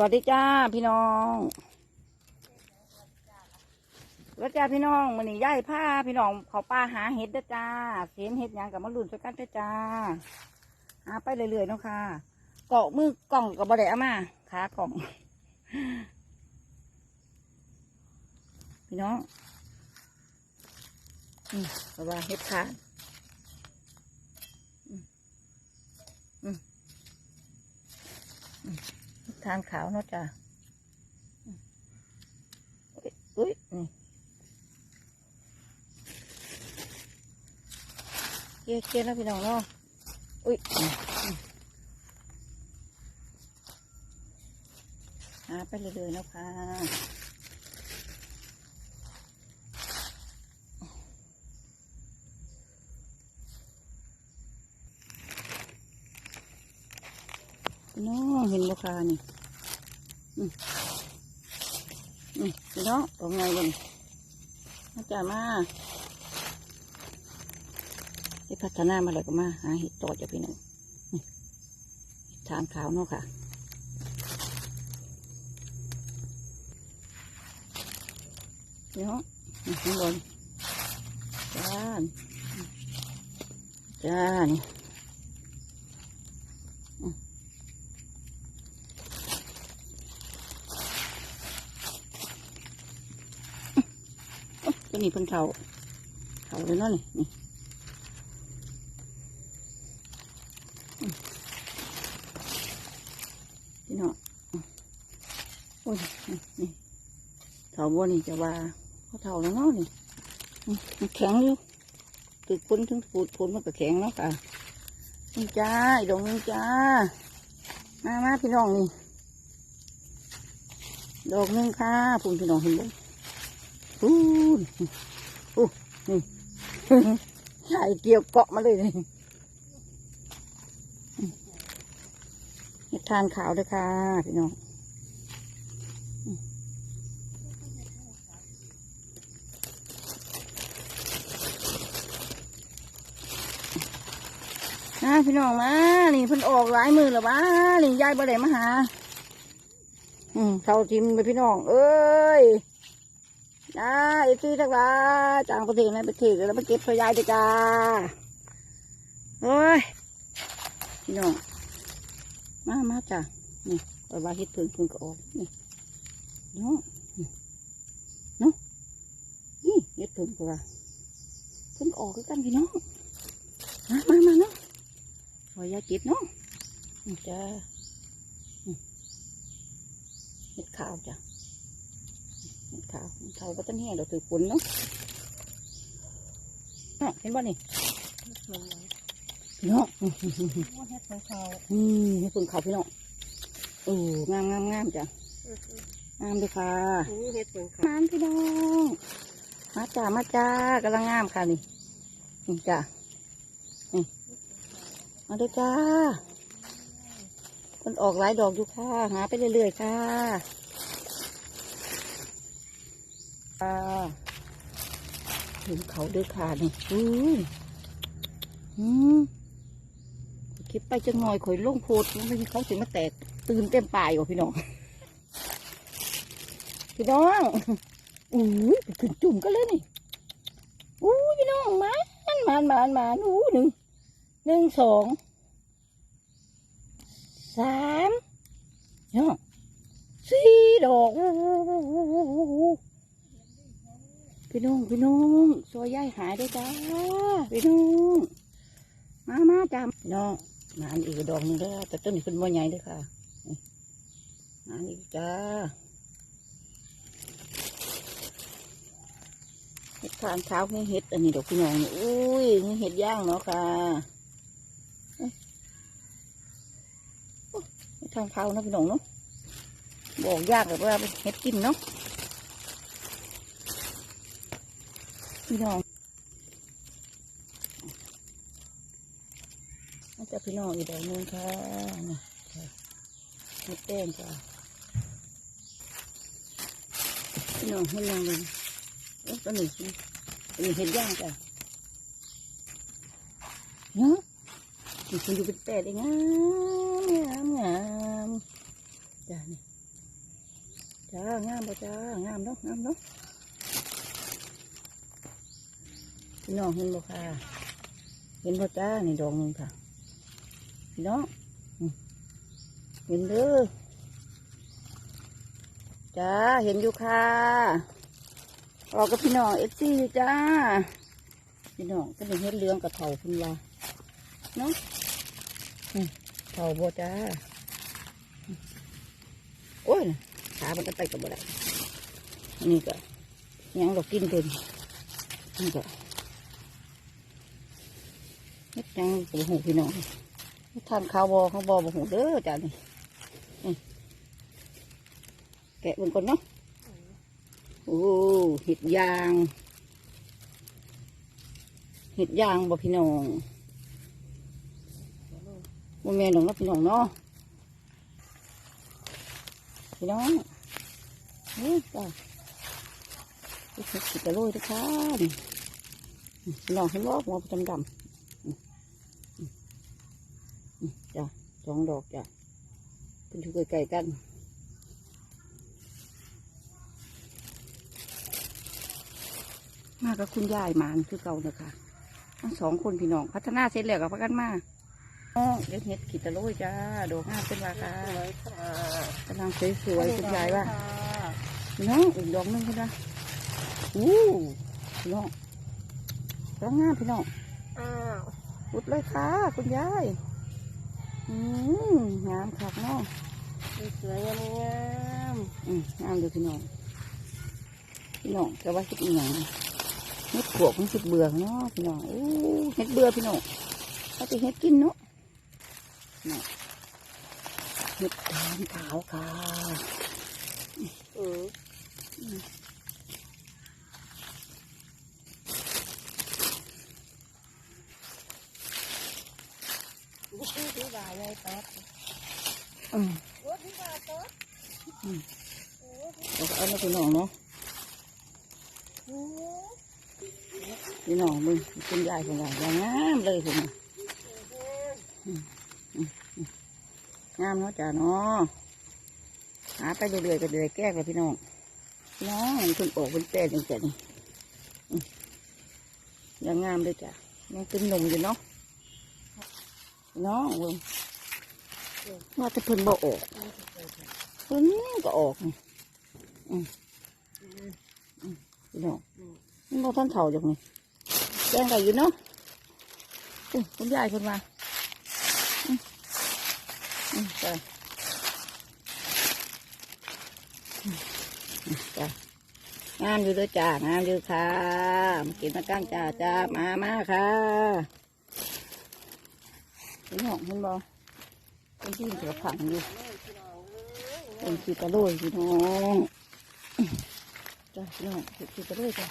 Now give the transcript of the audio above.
วัสดีจ้าพี่น้องสวัสดีจ้าพี่น้องมันนี่ย่ายผ้าพี่น้องเขาป้าหาเห็ดจ้าเสียนเห็ดยังกับมะรุนสักกันเด้อจ้าหาไปเรื่อยๆเนาะค่ะ เกาะมือกล่องกับบะเดเอามาขากล่อง พี่น้องอืมเพราะว่าเห็ดขาอืมอืม ทานขาวเนาะจ้าอืมอุ๊ยอุ้ยนี่เกลี่ยเกลี่ยแล้วพี่น้องเนาะอุ้ยหาไปเรื่อยๆนะคะพี่น้องเห็นบ่คานี่ อืมอืมพี่น้องตรงไงกันมาจ่ามาไปพัฒนามาเลยก็มาหาเห็ดต่อจ้ะพี่น้องนี่เห็ดทานขาวเนาะค่ะพี่น้องนี่ข้างบนจ้าจ้านี่ ตัวนี้เพิ่นเขาเขาเลยเนาะนี่นี่พี่น้องโอ้ยนี่เขาบัวนี่จะว่าเขาเท่าแล้วเนาะนี่มันแข็งอยู่ตึกพ้นถึงปูดพ้นมันก็แข็งเนาะค่ะนี่จ้าอีดอกนึงจ้ามามาพี่น้องนี่ดอกนึงค่ะพุ่นพี่น้องเห็นบ่อู้นี่ อู้นี่ใช่เกี่ยวเกาะมาเลยนี่ทานขาวด้วยค่ะ พี่น้องอืมอ่าพี่น้องมานี่เพิ่นออกหลายมือแล้วบ้านี่ยายบ่ได้มาหา อืมเท่าทิมไปพี่น้อง เอ้ย นะไอ้ที่ทั้งหลาจางประเทศนั้นประเทศแล้วมาเก็บพยายด้อจ้าโอ้ยพี่น้องมามาจ้านี่ปล่อยว่าเฮ็ดพึ่งพึ่งก็ออกนี่เนาะนี่เนาะนี่เฮ็ดพึ่งก็ว่าพึ่งออกกันพี่น้องมามามาเนาะปล่อยาเก็บเนาะจ้าเฮ็ดขาวจ้ะ ขาวขาวก็ต้นแห้งเราถือฝนเนาะน่ะเห็นบ่นี่พี่น้องเฮ็ดของเขาอืมให้ฝนขาวพี่น้องโอ้งามงามงามจ้ะงามเลยค่ะอู้เฮ็ดของเขางามพี่น้องมาจ้ามาจ้ากำลังงามค่ะนี่นี่จ้ะนี่มาด้วยจ้าคนออกหลายดอกอยู่ค่ะ หาไปเรื่อยๆค่ะ ค่ะถึงเขาด้วยค่ะนี่อืออืมคิดไปจะงอยข่อยลงโพดไม่ใช่เขาถึงมาแตกตื่นเต็มป่ายว่ะพี่น้อง พี่น้องอู้ยขึ้นจุ่มกันเลยนี่อู้ยพี่น้องมานมานมานมานอู้หนึ่งหนึ่งสองสามเนาะสี่ดอกอู้อู้อู้อู้อู้อู้ พี่น้องพี่น้องซอยย่ายหายด้วยจ้าพี่น้องมามาจ้าน้องงานอีกดอกนึงแล้วแต่ต้นนี้เป็นบ่ใหญ่เลยค่ะนานอีกจ้าเห็ดทานเช้าให้เห็ดอันนี้ดอกพี่น้องอุ้ยนี่เห็ดย่างเนาะค่ะเอ้ยโอ้เห็ดทานเช้านะพี่น้องเนาะบอกยากแบบว่าเนเห็ดกินเนาะ พี่น้องน่าจะพี่น้องอีกดอกหนึงค่ะนี่เห็ดแดงจ้ะพี่น้องให้ลองเลยเอ้ยตัวหนี้สิตัวนี้เห็นย่างจ้ะเนาะนี่คุณอยู่เป็นแปดเลยงามงามงามจ้ะนี่จ้างามบ่ะจ้างามเนาะงามเนาะ พี่น้องเห็นบ่ค่ะ เห็นบ่จ้าในดอกนึงค่ะ พี่น้องเห็นเด้อจ้าเห็นอยู่ค่ะออกกับพี่น้องเอฟซีอยู่จ้า พี่น้องก็เป็นเห็ดเหลืองกับเถาพุ่นว่าเนาะอืมเถาบ่จ้า โอ้ยขามันก็ไปกับบ่ได้อันนี้ก็ยังเรากินเป็นนี่ก็เฮ็ด ยังกับหูพี่น้องเฮ็ดทานข้าวบอข้าวบอบหูเด้อจ้านี่แกะเบิ่งก่อนเนาะโอ้เห็ดยางเห็ดยางบ่พี่น้องบ่แม่นดอกเนะพี่น้องเนาะพี่น้องนี่จ้าเห็ดสิกระโรยทุกท่านพี่น้องเห็นบ่หัวดำดำ จ้าสองดอกจ้าเป็นอยู่ใกล้ๆกันมากับคุณยายหมานคือเก่าเนอะค่ะทั้งสองคนพี่น้องพัฒนาเสร็จแล้วกับพักกันมาอ๋อเด็ดเห็ดขีดตะโรยจ้าดอกงามเป็นราคาสวยค่ะกำลังสวยๆคุณยายว่าค่ะพี่น้องอีกดอกหนึงคุณนะอู้พี่น้องดอกงามพี่น้องอ้าวอุดเลยค่ะ คุณยาย อืมงามคักเนาะสวยงามอืมงามเลยพี่น้องพี่น้องแต่ว่าคิดอีหยังเฮ็ดขวบมันคิดเบื่อเนาะพี่น้องอู้เฮ็ดเบื่อพี่น้องเขาจะเฮ็ดกินเนาะเนาะเฮ็ดทานขาวค่ะเออนี่คือที่ บ่ายายต๊อดอืมโอ้ที่บ่ายต๊อดเอาเอามาพี่น้องเนาะพี่น้องมึงคุณยายของยายงงามเลยคุณน่ะงามเนาะจ้าเนาะหาไปเรื่อยๆก็เรื่อยแก้กันพี่น้องพี่น้องมันคุณออกเป็นแป้งจังจังอืมยังงามเลยจ้ะยังเป็นหนุ่มอยู่เนาะ น้องเบิ่งว่าจะเพิ่นบ่ออกเพิ่นก็ออกนี่อืมอืมพี่น้องมันบ่ท่านเฒ่าจังนี่แจ้งกันอยู่เนาะอุ้ยคุณยายคนมาอืมอืมจ้ะอืมจ้ะงามอยู่ด้วยจ้างามอยู่ค่ะมากินมาก้งจ้าจ้ามามาค่ะ พี่น้องเห็นบ่เป็นที่เสือผังอยู่เป็นขี้ตะลุยพี่น้องจ้ะพี่น้องขี้ตะลุยจ้ะ